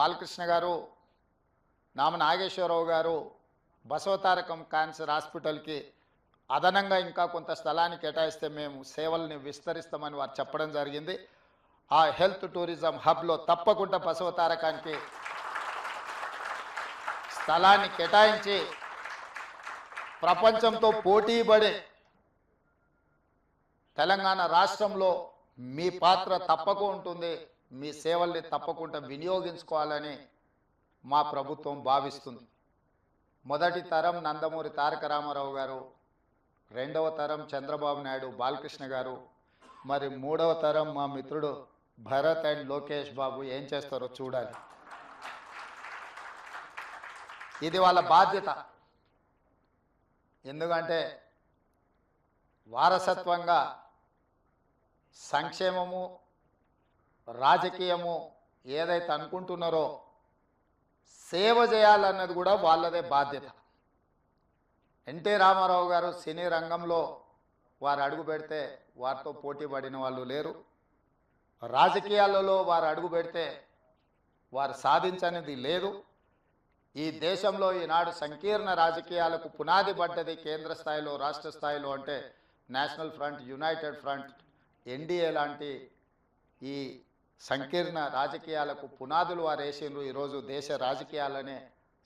బాలకృష్ణ గారు నామ నాగేశ్వరరావు గారు బసవతారకం క్యాన్సర్ హాస్పిటల్కి అదనంగా ఇంకా కొంత స్థలాన్ని కేటాయిస్తే మేము సేవల్ని విస్తరిస్తామని వారు చెప్పడం జరిగింది. ఆ హెల్త్ టూరిజం హబ్లో తప్పకుండా బసవతారకానికి స్థలాన్ని కేటాయించి ప్రపంచంతో పోటీపడే తెలంగాణ రాష్ట్రంలో మీ పాత్ర తప్పక ఉంటుంది. మీ సేవల్ని తప్పకుండా వినియోగించుకోవాలని మా ప్రభుత్వం భావిస్తుంది. మొదటి తరం నందమూరి తారక రామారావు గారు రెండవ తరం చంద్రబాబు నాయుడు బాలకృష్ణ గారు మరి మూడవ తరం మా మిత్రుడు భరత్ అండ్ లోకేష్ బాబు ఏం చేస్తారో చూడాలి. ఇది వాళ్ళ బాధ్యత. ఎందుకంటే వారసత్వంగా సంక్షేమము రాజకీయము ఏదైతే అనుకుంటున్నారో సేవ చేయాలన్నది కూడా వాళ్ళదే బాధ్యత. ఎన్టీ రామారావు గారు సినీ రంగంలో వారు అడుగు పెడితే వారితో పోటీ పడిన వాళ్ళు లేరు. రాజకీయాలలో వారు అడుగు పెడితే వారు సాధించనిది లేదు. ఈ దేశంలో ఈనాడు సంకీర్ణ రాజకీయాలకు పునాది పడ్డది కేంద్ర స్థాయిలో రాష్ట్ర స్థాయిలో అంటే national front united front NDA లాంటి ఈ సంకీర్ణ రాజకీయాలకు పునాదులు వారు వేసిండ్రు ఈరోజు దేశ రాజకీయాలనే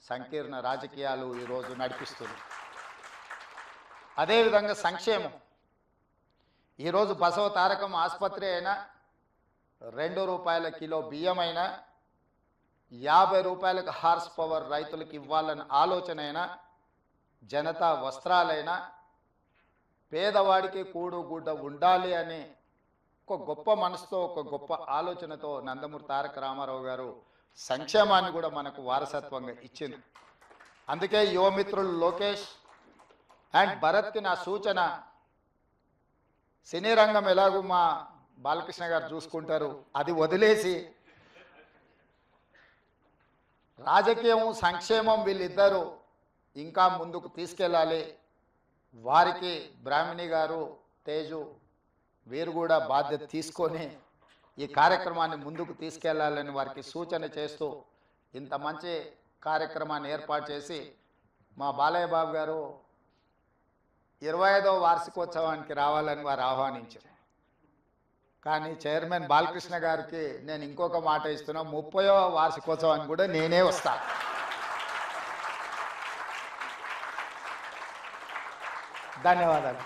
సంకీర్ణ రాజకీయాలు ఈరోజు నడిపిస్తుంది అదేవిధంగా సంక్షేమం. ఈరోజు బసవ తారకం ఆసుపత్రి అయినా రెండు రూపాయల కిలో బియ్యం అయినా యాభై రూపాయలకు హార్స్ పవర్ రైతులకు ఇవ్వాలని ఆలోచన అయినా జనతా వస్త్రాలైనా పేదవాడికి కూడు గుడ్డ ఉండాలి అని ఒక గొప్ప మనసుతో ఒక గొప్ప ఆలోచనతో నందమూరి తారక రామారావు గారు సంక్షేమాన్ని కూడా మనకు వారసత్వంగా ఇచ్చింది అందుకే యువమిత్రులు లోకేష్ అండ్ భరత్కి నా సూచన సినీ రంగం ఎలాగో మా బాలకృష్ణ గారు చూసుకుంటారు అది వదిలేసి రాజకీయం సంక్షేమం వీళ్ళిద్దరూ ఇంకా ముందుకు తీసుకెళ్ళాలి. వారికి బ్రాహ్మణి గారు తేజు వీరు కూడా బాధ్యత తీసుకొని ఈ కార్యక్రమాన్ని ముందుకు తీసుకెళ్ళాలని వారికి సూచన చేస్తూ ఇంత మంచి కార్యక్రమాన్ని ఏర్పాటు చేసి మా బాలయ్య బాబు గారు ఇరవై ఐదవ వార్షికోత్సవానికి రావాలని వారు ఆహ్వానించారు. కానీ చైర్మన్ బాలకృష్ణ గారికి నేను ఇంకొక మాట ఇస్తున్నా ముప్పయో వార్షికోత్సవానికి కూడా నేనే వస్తాను ధన్యవాదాలు.